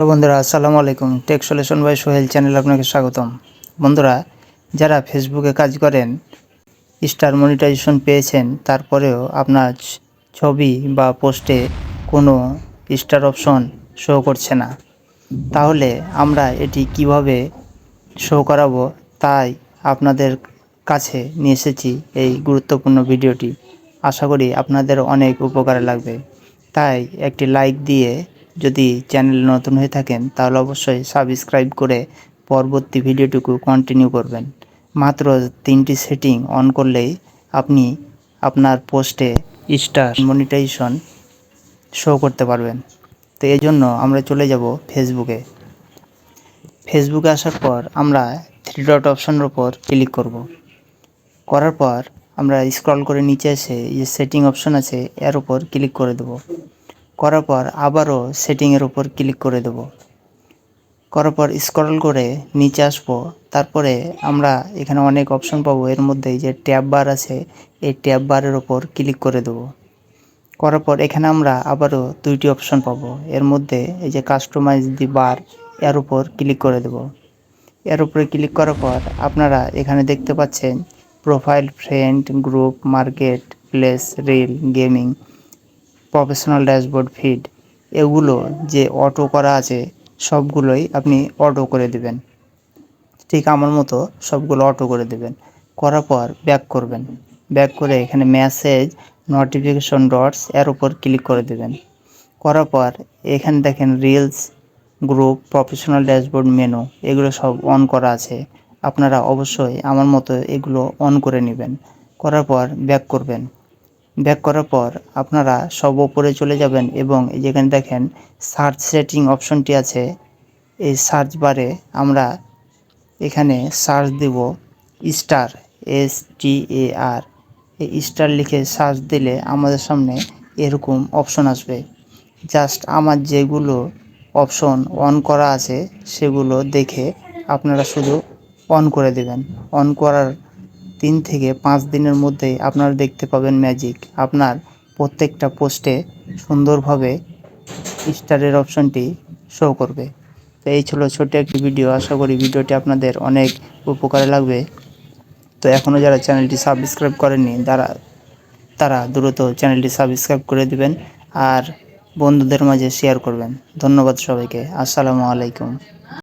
বন্ধুরা, আসসালামু আলাইকুম। Tech solution by Sohel channel আপনাকে স্বাগতম। বন্ধুরা, যারা ফেসবুকে কাজ করেন, স্টার মনিটাইজেশন পেয়েছেন, তারপরেও আপনার ছবি বা পোস্টে কোনো স্টার অপশন শো করছে না। তাহলে আমরা এটি কীভাবে শো করাবো তাই আপনাদের কাছে নিয়ে এসেছি এই গুরুত্বপূর্ণ ভিডিওটি। আশা করি আপনাদের অনেক উপকারে লাগবে। তাই একটি লাইক দিয়ে যদি চ্যানেল নতুন হয়ে থাকেন, তাহলে অবশ্যই সাবস্ক্রাইব করে পরবর্তী ভিডিওটুকু কন্টিনিউ করবেন। মাত্র তিনটি সেটিং অন করলেই আপনি আপনার পোস্টে স্টার মনিটাইজেশন শো করতে পারবেন। তো এই জন্য আমরা চলে যাব ফেসবুকে ফেসবুকে আসার পর আমরা থ্রি ডট অপশনের ওপর ক্লিক করব। করার পর আমরা স্ক্রল করে নিচে এসে যে সেটিং অপশন আছে, এর ওপর ক্লিক করে দেব। করার পর আবারও সেটিংয়ের উপর ক্লিক করে দেব। করার পর স্ক্রল করে নিচে আসব। তারপরে আমরা এখানে অনেক অপশন পাবো। এর মধ্যে যে ট্যাব বার আছে, এই ট্যাব বারের ওপর ক্লিক করে দেবো। করার পর এখানে আমরা আবারও দুইটি অপশন পাবো। এর মধ্যে এই যে কাস্টমাইজ দি বার এর উপর ক্লিক করে দেব। এর উপরে ক্লিক করার পর আপনারা এখানে দেখতে পাচ্ছেন profile friend group marketplace reel gaming professional dashboard feed এগুলো যে অটো করা আছে, সবগুলোই আপনি অটো করে দেবেন। ঠিক আমার মতো সবগুলো অটো করে দেবেন। করার পর ব্যাক করবেন। ব্যাক করে এখানে মেসেজ নোটিফিকেশন ডটস এর উপর ক্লিক করে দেবেন। করার পর এখানে দেখেন reels group professional dashboard menu এগুলো সব অন করা আছে। আপনারা অবশ্যই আমার মতো এগুলো অন করে নেবেন। করার পর ব্যাক করবেন। ব্যাক করার পর আপনারা সব ওপরে চলে যাবেন এবং যেখানে দেখেন সার্চ সেটিং অপশনটি আছে। এই সার্চ বারে আমরা এখানে search Dev star S T A R এই স্টার লিখে সার্চ দিলে আমাদের সামনে এরকম অপশন আসবে। জাস্ট আমার যেগুলো অপশন অন করা আছে সেগুলো দেখে আপনারা শুধু অন করে দেবেন। অন করার তিন থেকে পাঁচ দিনের মধ্যেই আপনারা দেখতে পাবেন ম্যাজিক আপনার প্রত্যেকটা পোস্টে সুন্দরভাবে স্টারের অপশনটি শো করবে। তো এই ছিল ছোট্ট একটি ভিডিও আশা করি ভিডিওটি আপনাদের অনেক উপকারে লাগবে। তো এখনও যারা চ্যানেলটি সাবস্ক্রাইব করেননি, তারা তারা দ্রুত চ্যানেলটি সাবস্ক্রাইব করে দিবেন আর বন্ধুদের মাঝে শেয়ার করবেন। ধন্যবাদ সবাইকে। আসসালামু আলাইকুম।